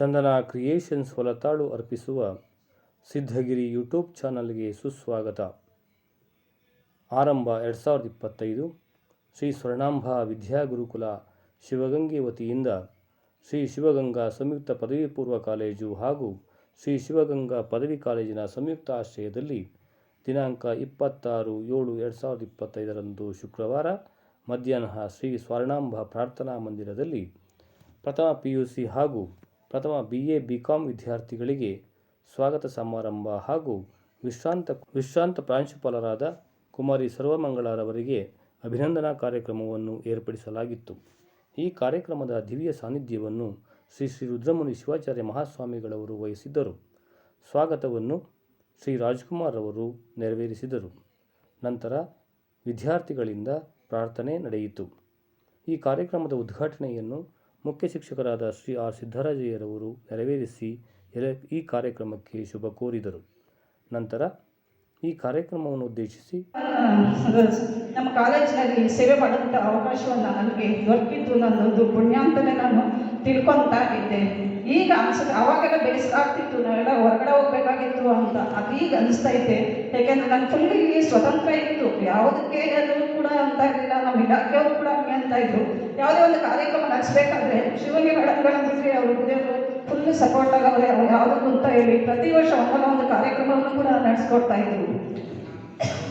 ಚಂದನ creations ಹೊಲತಾಳು ಅರ್ಪಿಸುವ Siddhagiri YouTube ಚಾನಲ್ಗೆ ಸುಸ್ವಾಗತ. ಆರಂಭ ಎರಡು ಸಾವಿರದ ಇಪ್ಪತ್ತೈದು. ಶ್ರೀ ಸ್ವರ್ಣಾಂಬ ವಿದ್ಯಾಗುರುಕುಲ ಶಿವಗಂಗೆ ವತಿಯಿಂದ ಶ್ರೀ ಶಿವಗಂಗಾ ಸಂಯುಕ್ತ ಪದವಿ ಪೂರ್ವ ಕಾಲೇಜು ಹಾಗೂ ಶ್ರೀ ಶಿವಗಂಗಾ ಪದವಿ ಕಾಲೇಜಿನ ಸಂಯುಕ್ತ ಆಶ್ರಯದಲ್ಲಿ ದಿನಾಂಕ ಇಪ್ಪತ್ತಾರು ಏಳು ಎರಡು ಸಾವಿರದ ಇಪ್ಪತ್ತೈದರಂದು ಶುಕ್ರವಾರ ಮಧ್ಯಾಹ್ನ ಶ್ರೀ ಸ್ವರ್ಣಾಂಬ ಪ್ರಾರ್ಥನಾ ಮಂದಿರದಲ್ಲಿ ಪ್ರಥಮ ಪಿ ಯು ಸಿ ಹಾಗೂ ಪ್ರಥಮ ಬಿ ಎ ಬಿ ವಿದ್ಯಾರ್ಥಿಗಳಿಗೆ ಸ್ವಾಗತ ಸಮಾರಂಭ ಹಾಗೂ ವಿಶ್ರಾಂತ ವಿಶ್ರಾಂತ ಪ್ರಾಂಶುಪಾಲರಾದ ಕುಮಾರಿ ಸರ್ವಮಂಗಳರವರಿಗೆ ಅಭಿನಂದನಾ ಕಾರ್ಯಕ್ರಮವನ್ನು ಏರ್ಪಡಿಸಲಾಗಿತ್ತು. ಈ ಕಾರ್ಯಕ್ರಮದ ದಿವ್ಯ ಸಾನ್ನಿಧ್ಯವನ್ನು ಶ್ರೀ ಶ್ರೀ ರುದ್ರಮುನಿ ಶಿವಾಚಾರ್ಯ ಮಹಾಸ್ವಾಮಿಗಳವರು ವಹಿಸಿದ್ದರು. ಸ್ವಾಗತವನ್ನು ಶ್ರೀ ರಾಜ್ಕುಮಾರ್ ಅವರು ನೆರವೇರಿಸಿದರು. ನಂತರ ವಿದ್ಯಾರ್ಥಿಗಳಿಂದ ಪ್ರಾರ್ಥನೆ ನಡೆಯಿತು. ಈ ಕಾರ್ಯಕ್ರಮದ ಉದ್ಘಾಟನೆಯನ್ನು ಮುಖ್ಯ ಶಿಕ್ಷಕರಾದ ಶ್ರೀ ಆರ್ ಸಿದ್ದರಾಜಯ್ಯರವರು ನೆರವೇರಿಸಿ ಈ ಕಾರ್ಯಕ್ರಮಕ್ಕೆ ಶುಭ ಕೋರಿದರು. ನಂತರ ಈ ಕಾರ್ಯಕ್ರಮವನ್ನು ಉದ್ದೇಶಿಸಿ ನಮ್ಮ ಕಾಲೇಜಿನಲ್ಲಿ ಸೇವೆ ಮಾಡುವಂಥ ಅವಕಾಶವನ್ನು ನನಗೆ ದೊರಕಿದ್ದು ನನ್ನೊಂದು ಪುಣ್ಯ ಅಂತಲೇ ನಾನು ತಿಳ್ಕೊತಾ ಇದ್ದೆ. ಈಗ ಅನ್ಸುತ್ತೆ, ಅವಾಗೆಲ್ಲ ಬೇಸರ ಆಗ್ತಿತ್ತು ನಾವೆಲ್ಲ ಹೊರಗಡೆ ಹೋಗ್ಬೇಕಾಗಿತ್ತು ಅಂತ. ಅದೀಗ ಅನಿಸ್ತಾ ಇದೆ. ಯಾಕೆಂದ್ರೆ ನನ್ನ ಫುಲ್ ಇಲ್ಲಿ ಸ್ವತಂತ್ರ ಇತ್ತು. ಯಾವುದಕ್ಕೆ ಅದು ಕೂಡ ಅಂತ ಇರಲಿಲ್ಲ. ನಮ್ಮ ಇಲಾಖೆಯವರು ಕೂಡ ಹಂಗೆ ಅಂತ ಇದ್ರು. ಯಾವುದೇ ಒಂದು ಕಾರ್ಯಕ್ರಮ ನಡೆಸಬೇಕಾದ್ರೆ ಶಿವನಿಗೆ ಮೇಡಮ್ಗಳನ್ನ ಬಿಟ್ಟರೆ ಅವರು ದೇವರು ಫುಲ್ ಸಪೋರ್ಟ್ ಆಗವ್ರೆ, ಅವ್ರು ಯಾವುದಕ್ಕೂ ಅಂತ ಹೇಳಿ ಪ್ರತಿ ವರ್ಷ ಒಂದಲ್ಲ ಒಂದು ಕಾರ್ಯಕ್ರಮವನ್ನು ಕೂಡ ನಡೆಸ್ಕೊಡ್ತಾ ಇದ್ರು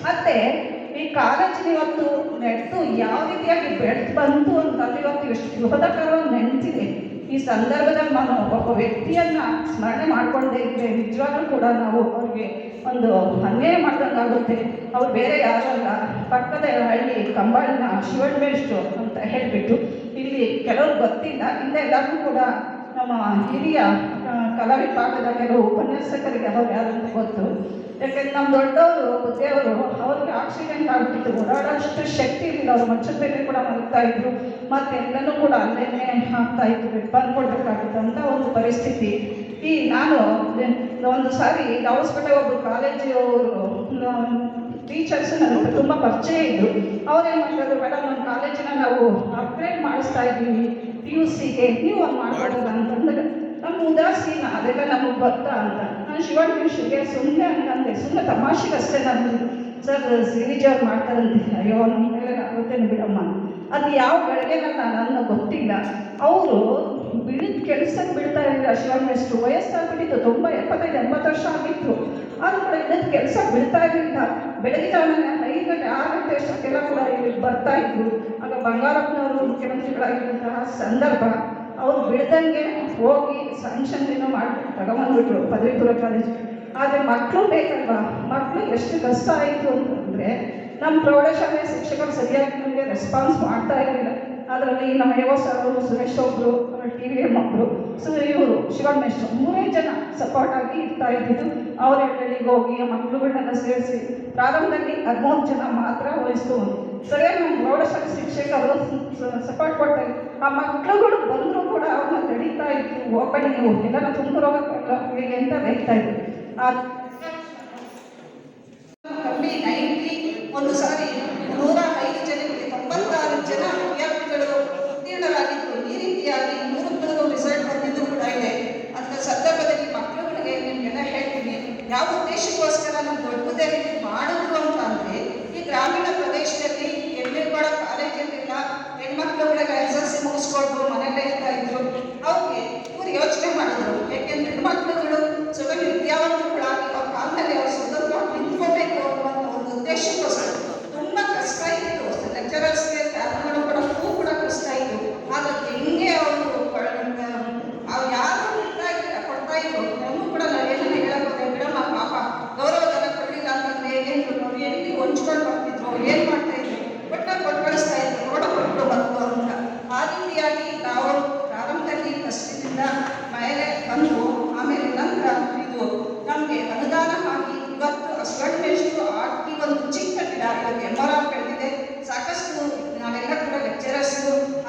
ಮತ್ತೆ ಈ ಕಾಲೇಜಿನ ಇವತ್ತು ನಡೆದು ಯಾವ ರೀತಿಯಾಗಿ ಬೆಳೆದು ಬಂತು ಅಂತ ಇವತ್ತು ಎಷ್ಟು ಬೃಹದಕರವಾಗಿ ನೆನೆಸಿದೆ. ಈ ಸಂದರ್ಭದಲ್ಲಿ ನಾನು ಒಬ್ಬ ವ್ಯಕ್ತಿಯನ್ನ ಸ್ಮರಣೆ ಮಾಡ್ಕೊಂಡೇ ಇದ್ರೆ ನಿಜವಾಗ್ಲೂ ಕೂಡ ನಾವು ಅವ್ರಿಗೆ ಒಂದು ಅನ್ಯಾಯ ಮಾಡ್ದಂಗಾಗುತ್ತೆ. ಅವ್ರು ಬೇರೆ ಯಾರಲ್ಲ, ಪಕ್ಕದ ಹಳ್ಳಿ ಕಂಬಾಳಿನ ಶಿವಣ್ಮೇಶ್ರು ಅಂತ ಹೇಳಿಬಿಟ್ಟು ಇಲ್ಲಿ ಕೆಲವ್ರು ಗೊತ್ತಿಲ್ಲ. ಹಿಂದೆ ಎಲ್ಲರಿಗೂ ಕೂಡ ನಮ್ಮ ಹಿರಿಯ ಕಲಾ ವಿಭಾಗದ ಕೆಲವು ಉಪನ್ಯಾಸಕರಿಗೆ ಅವ್ರು ಯಾರು ಗೊತ್ತು. ಯಾಕಂದ್ರೆ ನಮ್ಮ ದೊಡ್ಡವರು, ಬುದ್ಧಿಯವರು, ಅವ್ರಿಗೆ ಆಕ್ಸಿಡೆಂಟ್ ಆಗ್ಬಿಟ್ಟು ಓಡಾಡೋಷ್ಟು ಶಕ್ತಿ ಇರಲಿಲ್ಲ. ಅವ್ರು ಮಂಚದ ಮೇಲೆ ಕೂಡ ಮಲಗ್ತಾ ಇದ್ರು. ಮತ್ತೆ ಎಲ್ಲನೂ ಕೂಡ ಅಲ್ಲೇ ಆಗ್ತಾ ಇತ್ತು ಬಂದ್ಕೊಡ್ಬೇಕಾಗಿತ್ತು ಅಂತ ಒಂದು ಪರಿಸ್ಥಿತಿ. ಈ ನಾನು ಒಂದು ಸಾರಿ ದಾವಸ್ಪೇಟೆ ಒಬ್ಬರು ಕಾಲೇಜು ಟೀಚರ್ಸ್ ನನಗೆ ತುಂಬ ಪರಿಚಯ ಇದ್ದರು ಅವ್ರೇನು ಮಾಡಿದ್ರು ಮೇಡಮ್ ನಮ್ಮ ಕಾಲೇಜಿನ ನಾವು ಅಪ್ಗ್ರೇಡ್ ಮಾಡಿಸ್ತಾ ಇದ್ದೀವಿ ಪಿ ಯು ಸಿಗೆ ನೀವು ಒಂದು ಮಾಡ್ಬೋದಲ್ಲ ಅಂತಂದ್ರೆ ನಮ್ಮ ಉದಾಸೀನ, ಅದೆಲ್ಲ ನಮಗೆ ಬರ್ತಾ ಅಂತ. ನಾನು ಶಿವಣ್ಣ ವಿಷಯಕ್ಕೆ ಸುಮ್ಮನೆ ಹಂಗಂದೆ ಸುಮ್ಮನೆ ತಮಾಷೆಗಷ್ಟೇ ನಾನು ಸರ್ ಸಿರಿಜ್ ಅವ್ರು ಮಾಡ್ತಾರಂತೆ, ಅಯ್ಯೋ ನಮ್ಮ ಮೇಲೆ ಆಗುತ್ತೇನೆ ಬಿಡಮ್ಮ. ಅದು ಯಾವ ಗಳಿಗೆನ ನಾನು ಗೊತ್ತಿಲ್ಲ. ಅವರು ಬಿಳಿದ ಕೆಲಸಕ್ಕೆ ಬಿಡ್ತಾ ಇರಲಿಲ್ಲ. ಶಿವಣ್ಣ ವಯಸ್ಸಾಗ್ಬಿಟ್ಟಿತ್ತು. ತುಂಬ ಎಪ್ಪತ್ತೈದು, ಎಂಬತ್ತು ವರ್ಷ ಆಗಿತ್ತು. ಆದ್ರೂ ಕೂಡ ಇನ್ನೊಂದು ಕೆಲಸ ಬಿಡ್ತಾ ಇರಲಿಲ್ಲ. ಬೆಳಗ್ಗೆ ಜಾವನ ಐದು ಗಂಟೆ, ಆರು ಗಂಟೆ ಅಷ್ಟಕ್ಕೆಲ್ಲ ಕೂಡ ಇಲ್ಲಿ ಬರ್ತಾ ಇದ್ರು. ಆಗ ಬಂಗಾರಪ್ಪನವರು ಮುಖ್ಯಮಂತ್ರಿಗಳಾಗಿರುವಂತಹ ಸಂದರ್ಭ, ಅವ್ರು ಬಿಡ್ದಂಗೆ ಹೋಗಿ ಸ್ಯಾಂಕ್ಷನ್ ಏನೋ ಮಾಡಿ ತಗೊಂಬಂದ್ಬಿಟ್ರು ಪದವಿಪುರ ಕಾಲೇಜ್ ಆದರೆ ಮಕ್ಕಳು ಬೇಕಲ್ವಾ? ಮಕ್ಕಳು ಎಷ್ಟು ಕಷ್ಟ ಆಯಿತು ಅಂತಂದರೆ ನಮ್ಮ ಪ್ರೌಢಶಾಲೆ ಶಿಕ್ಷಕರು ಸರಿಯಾಗಿ ನಮಗೆ ರೆಸ್ಪಾನ್ಸ್ ಮಾಡ್ತಾ ಇರಲಿಲ್ಲ. ಅದರಲ್ಲಿ ನಮ್ಮ ಯುವ ಸರ್ ಸುರೇಶ್ ಒಬ್ಬರು ಟಿ ವಿ ಎಂ ಒಬ್ಬರು ಸೊ ಇವರು ಶಿವಣ್ಮೇಶ್ರು ಮೂರೇ ಜನ ಸಪೋರ್ಟ್ ಆಗಿ ಇರ್ತಾ ಇದ್ದಿದ್ದು. ಅವ್ರ ಹಳ್ಳಿಗೆ ಹೋಗಿ ಮಕ್ಕಳುಗಳನ್ನೆಲ್ಲ ಸೇರಿಸಿ ಪ್ರಾರಂಭದಲ್ಲಿ ಹದಿಮೂರು ಜನ ಮಾತ್ರ ವಹಿಸ್ತು ಸರಿಯಾಗಿ ನಮ್ಮ ಪ್ರೌಢಶಾಲೆ ಶಿಕ್ಷಕರು ಸಪೋರ್ಟ್ ಕೊಡ್ತಾ ಆ ಮಕ್ಕಳುಗಳು ಬಂದರೂ ಕೂಡ ಅವ್ರನ್ನ ತಡೀತಾ ಇತ್ತು. ಹೋಗ್ಬೇಡಿ ನೀವು ಎಲ್ಲ ತುಂಬ ಹೇಗೆ ಅಂತ ಬೈತಾ ಇದ್ರು. ಆ ಒಂದು ಸಾರಿ ನೂರ ಐದು ಜನಕ್ಕೆ ತೊಂಬತ್ತಾರು ಜನ ವಿದ್ಯಾರ್ಥಿಗಳು ಉತ್ತೀರ್ಣರಾಗಿದ್ದು, ಈ ರೀತಿಯಾಗಿ ನೂರಕ್ಕೂ ರಿಸಲ್ಟ್ ಬಂದಿದ್ದು ಕೂಡ ಇದೆ. ಅಂತ ಸಂದರ್ಭದಲ್ಲಿ ಮಕ್ಕಳುಗಳಿಗೆ ನಿಮಗೆಲ್ಲ ಹೇಳ್ತೀನಿ. ಯಾವ ಉದ್ದೇಶಕ್ಕೋಸ್ಕರ ನಮ್ಮ ದೊಡ್ಡದೇ ಮಾಡಿದ್ರು ಅಂತ ಅಂದರೆ ಈ ಗ್ರಾಮೀಣ ಪ್ರದೇಶದಲ್ಲಿ ಹೆಣ್ಮಕ್ಳ ಕಾಲೇಜ್ ಇರಲಿಲ್ಲ ಹೆಣ್ಮಕ್ಳುಗಳಿಗೆ ಎಸ್ ಎಲ್ ಸಿ ಮುಗಿಸ್ಕೊಂಡು ಮನೆಯಲ್ಲೇ ಇರ್ತಾ ಇದ್ರು ಅವ್ರಿಗೆ ಇವ್ರು ಯೋಚನೆ ಮಾಡಿದ್ರು ಯಾಕೆಂದ್ರೆ ಹೆಣ್ಮಕ್ಳುಗಳು ಸುಗಮ ವಿದ್ಯಾವಂತರುಗಳಾಗಿ ಅವ್ರ ಕಾಲದಲ್ಲಿ ಅವ್ರು ಸ್ವತಂತ್ರವಾಗಿ ನಿಂತ್ಕೋಬೇಕು ಅನ್ನುವಂಥ ಒಂದು ಉದ್ದೇಶಕ್ಕೋಸ್ಕರ ತುಂಬ ಕಷ್ಟ ಇತ್ತು ಲೆಕ್ಚರರ್ಸ್ಗೆ ಸ್ಟಾಫ್ಗಳು ಕೂಡ ತುಂಬ ಕೂಡ ಕಷ್ಟ ಇತ್ತು ಆದ್ರೆ ಹೆಂಗೆ ಅವರು ಅವ್ರು ಯಾರು ಕೊಡ್ತಾ ಇದ್ದಿಲ್ಲ ಕೊಡ್ತಾ ಇದ್ರು ನಮಗೂ ಕೂಡ ನಾವು ಏನನ್ನ ಹೇಳಕ್ ಹೋದ್ರೆ ಬಿಡಮ್ಮ ಪಾಪ ಗೌರವಧನ ಕೊಡಲಿಲ್ಲ ಅಂತಂದ್ರೆ ಏನು ನಾವು ಹೊಂಚ್ಕೊಂಡು ಬರ್ತಿದ್ರು. ಏನು ಮಾಡ್ತಾ ಇದ್ರು? ಬಟ್ ಕೊಟ್ಟು ಕಳಿಸ್ತಾ ಇದ್ರು. ನೋಡ ಕೊಟ್ಟು ಬಂತು ಅಂತ. ಆ ರೀತಿಯಾಗಿ ನಾವು ಪ್ರಾರಂಭದಲ್ಲಿ ಕಷ್ಟದಿಂದ ಮೇಲೆ ಬಂದು, ಆಮೇಲೆ ನಂತರ ಇದು ನಮಗೆ ಅನುದಾನ ಹಾಕಿ ಇವತ್ತು ಅಷ್ಟಷ್ಟು ಆಗಿ ಒಂದು ಚಿಕ್ಕ ಗಿಡ ಇವತ್ತು ಬೆಳೆದಿದೆ ಸಾಕಷ್ಟು ನಾವೆಲ್ಲ ಕೂಡ ಲೆಕ್ಚರರ್ಸ್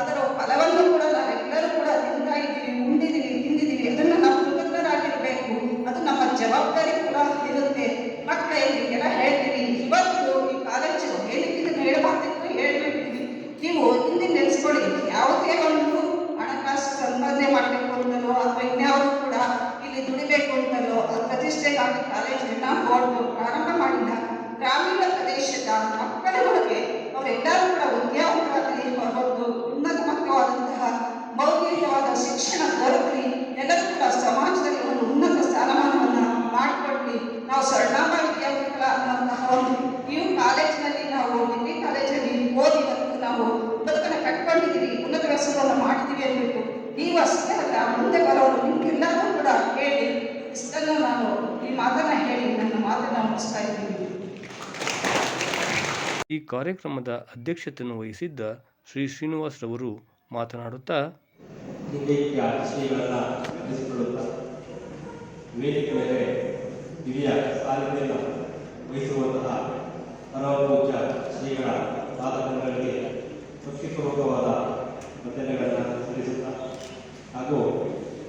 ಅದರ ಫಲವನ್ನು ಕೂಡ ವ್ಯಾಸಂಗವನ್ನು ಮಾಡಿದ್ದೀವಿ ಅಂದ್ಬಿಟ್ಟು. ನೀವು ಅಷ್ಟೇ ಅಲ್ಲ ಮುಂದೆ ಬರೋರು ನಿಮ್ಗೆಲ್ಲರೂ ಕೂಡ ಹೇಳಿ. ಇಷ್ಟನ್ನು ನಾನು ಈ ಮಾತನ್ನ ಹೇಳಿ ನನ್ನ ಮಾತನ್ನ ಮುಗಿಸ್ತಾ ಇದ್ದೀನಿ. ಈ ಕಾರ್ಯಕ್ರಮದ ಅಧ್ಯಕ್ಷತೆಯನ್ನು ವಹಿಸಿದ್ದ ಶ್ರೀ ಶ್ರೀನಿವಾಸ್ ರವರು ಮಾತನಾಡುತ್ತಾ ವೇದಿಕೆ ಮೇಲೆ ಹಿರಿಯ ಸಾಲಿಗೆಯನ್ನು ವಹಿಸುವಂತಹ ಪರಮಪೂಜ್ಯ ಶ್ರೀಗಳ ಸಾಧಕಗಳಿಗೆ ಭಕ್ತಿಪೂರ್ವಕವಾದ ವಂದನೆಗಳನ್ನು ತಿಳಿಸುತ್ತಾ ಹಾಗೂ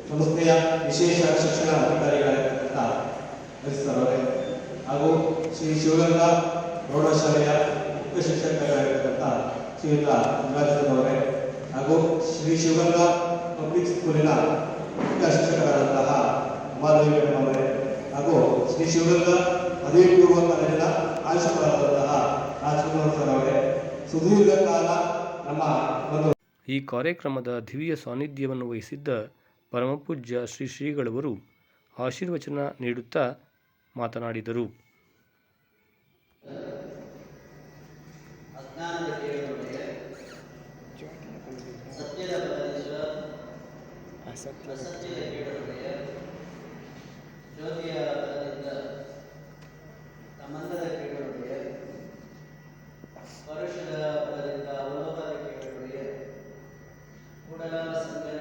ಸಂಸ್ಥೆಯ ವಿಶೇಷ ಶಿಕ್ಷಣ ಅಧಿಕಾರಿಗಳಾಗಿರ್ತಕ್ಕಂಥ ವಹಿಸ್ತರವರೇ ಹಾಗೂ ಶ್ರೀ ಶಿವಗಂಗಾ ಪ್ರೌಢಶಾಲೆಯ ಮುಖ್ಯ ಶಿಕ್ಷಕರಾಗಿರ್ತಕ್ಕಂಥ ಶ್ರೀಯುತ ನಿವಾಸದವರೇ ಹಾಗೂ ಶ್ರೀ ಶಿವಗಂಗಾ ಪಬ್ಲಿಕ್ ಸ್ಕೂಲಿನ ಮುಖ್ಯ ಶಿಕ್ಷಕರಾದಂತಹ ಉಮಾದೇವಿ ಮೇಡಮ್ ಹಾಗೂ ಶ್ರೀ ಶಿವಗಂಗಾ ಪದವಿ ಪೂರ್ವ ಕಾಲೇಜಿನ ಆಯುಷಕರಾದಂತಹ ರಾಜ್ಕುಮಾರ್ ಸರ್ ಸುದೀರ್ಘ ಕಾಲ ನಮ್ಮ ಒಂದು ಈ ಕಾರ್ಯಕ್ರಮದ ದಿವ್ಯ ಸಾನ್ನಿಧ್ಯವನ್ನು ವಹಿಸಿದ್ದ ಪರಮಪೂಜ್ಯ ಶ್ರೀ ಶ್ರೀಗಳವರು ಆಶೀರ್ವಚನ ನೀಡುತ್ತಾ ಮಾತನಾಡಿದರು. ಸತ್ಯದ ربنا سلمنا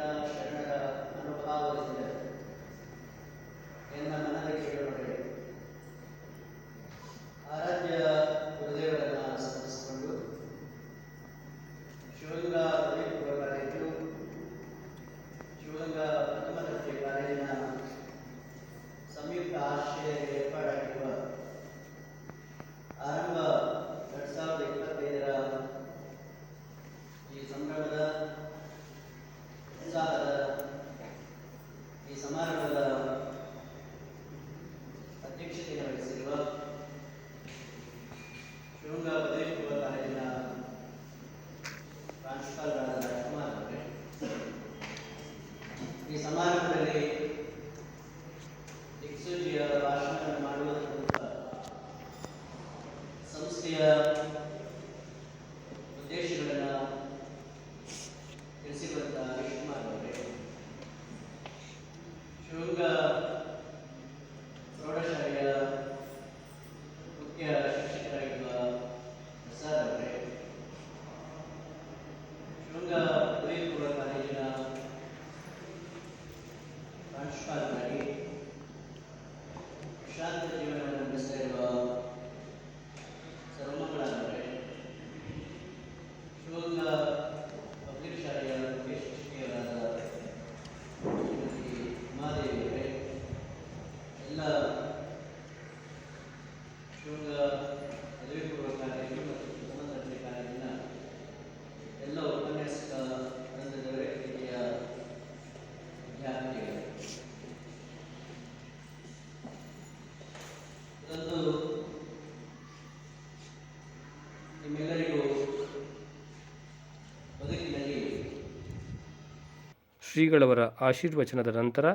ಶ್ರೀಗಳವರ ಆಶೀರ್ವಚನದ ನಂತರ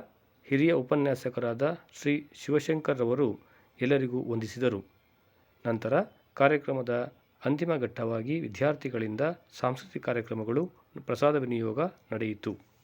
ಹಿರಿಯ ಉಪನ್ಯಾಸಕರಾದ ಶ್ರೀ ಶಿವಶಂಕರ್ ರವರು ಎಲ್ಲರಿಗೂ ವಂದಿಸಿದರು. ನಂತರ ಕಾರ್ಯಕ್ರಮದ ಅಂತಿಮ ಘಟ್ಟವಾಗಿ ವಿದ್ಯಾರ್ಥಿಗಳಿಂದ ಸಾಂಸ್ಕೃತಿಕ ಕಾರ್ಯಕ್ರಮಗಳು ಪ್ರಸಾದ ವಿನಿಯೋಗ ನಡೆಯಿತು.